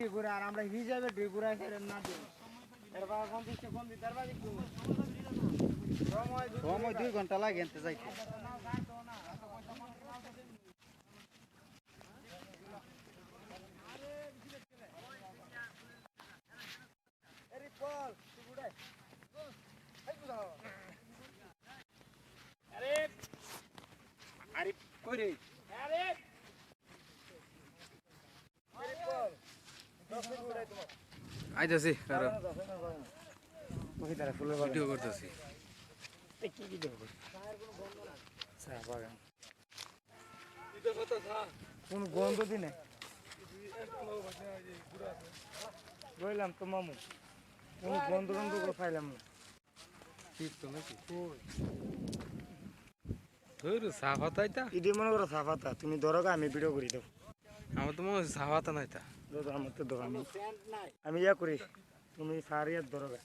ত্রিপুরা আর আমরা হিসাবে ত্রিপুরা ফেরেন না দিই। এরপর পঞ্চাশটা ফোন দিতে পারবা একটু সময় দুই- ঘণ্টা। লাগে এনতে যাইতে। আরে আরে কই রে আরে আইতাছি কারও ওই তারা ফুলের ভিডিও করতেছি। কোন গন্ধ দিনে। রইলাম তো মামু। কোন গন্ধ গন্ধ করে পাইলাম না। ঠিক তো নাকি? ধরু সাফাতা আইতা ইডি মনে করো সাফাতা তুমি ধরো আমি ভিডিও করি দেবো আমার তো মনে হয় সাফাতা নাইতা ধরো আমার তো দোকান আমি ইয়া করি, তুমি সারিয়া ধরো গা।